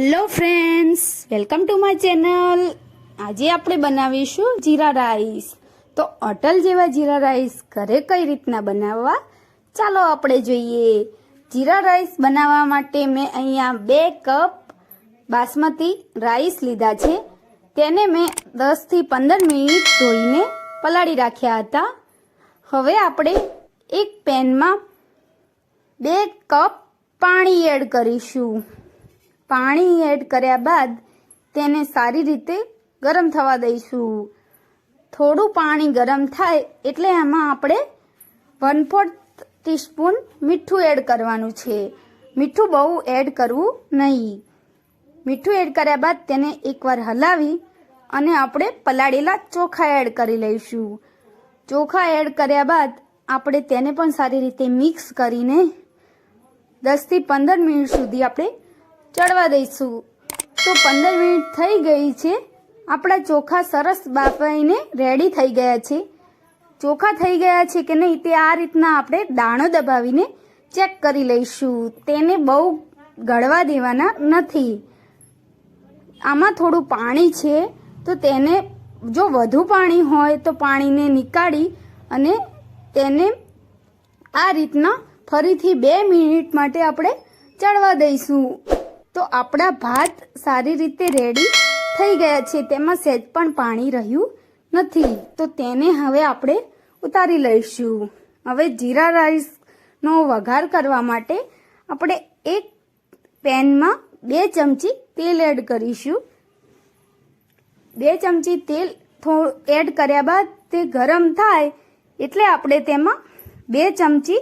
Hello friends welcome to my channel આજે આપણે બનાવીશું જીરા રાઈસ. તો અટલ જેવા જીરા રાઈસ ઘરે કઈ રીતના બનાવવા? ચાલો આપણે જોઈએ. જીરા રાઈસ બનાવવા માટે મેં અહીંયા બે કપ બાસમતી રાઈસ લીધા છે. તેને મેં દસથી પંદર મિનિટ ધોઈને પલાળી રાખ્યા હતા. હવે આપણે એક પેનમાં બે કપ પાણી એડ કરીશું. પાણી એડ કર્યા બાદ તેને સારી રીતે ગરમ થવા દઈશું. થોડું પાણી ગરમ થાય એટલે એમાં આપણે વન ફોર્થ ટીસ્પૂન મીઠું એડ કરવાનું છે. મીઠું બહુ એડ કરવું નહીં. મીઠું એડ કર્યા બાદ તેને એકવાર હલાવી અને આપણે પલાળેલા ચોખા એડ કરી લઈશું. ચોખા એડ કર્યા બાદ આપણે તેને પણ સારી રીતે મિક્સ કરીને દસથી પંદર મિનિટ સુધી આપણે ચડવા દઈશું. તો પંદર મિનિટ થઈ ગઈ છે. આપણા ચોખા સરસ બાફાઈને રેડી થઈ ગયા છે. ચોખા થઈ ગયા છે કે નહીં તે આ રીતના આપણે દાણો દબાવીને ચેક કરી લઈશું. તેને બહુ ગળવા દેવાના નથી. આમાં થોડું પાણી છે. તો તેને જો વધુ પાણી હોય તો પાણીને નીકાળી અને તેને આ રીતના ફરીથી બે મિનિટ માટે આપણે ચડવા દઈશું. તો આપણા ભાત સારી રીતે રેડી થઈ ગયા છે. તેમાં સહેજ પણ પાણી રહ્યું નથી. તો તેને હવે આપણે ઉતારી લઈશું. હવે જીરા રાઈસનો વઘાર કરવા માટે આપણે એક પેનમાં બે ચમચી તેલ એડ કરીશું. બે ચમચી તેલ થોડું એડ કર્યા બાદ તે ગરમ થાય એટલે આપણે તેમાં બે ચમચી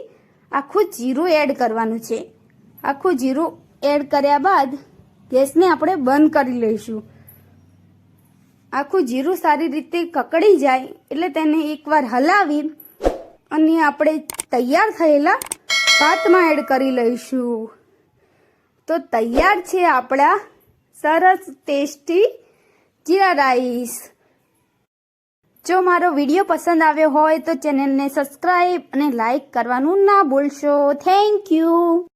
આખું જીરું એડ કરવાનું છે. આખું જીરું એડ કર્યા બાદ ગેસને આપણે બંધ કરી લઈશું. આખું જીરું સારી રીતે કકડી જાય એટલે તેને એકવાર હલાવી અને આપણે તૈયાર થયેલા ભાતમાં એડ કરી લઈશું. તો તૈયાર છે આપણા સરસ ટેસ્ટી જીરા રાઈસ. જો મારો વીડિયો પસંદ આવ્યો હોય તો ચેનલને સબસ્ક્રાઈબ અને લાઈક કરવાનું ના ભૂલશો. Thank you.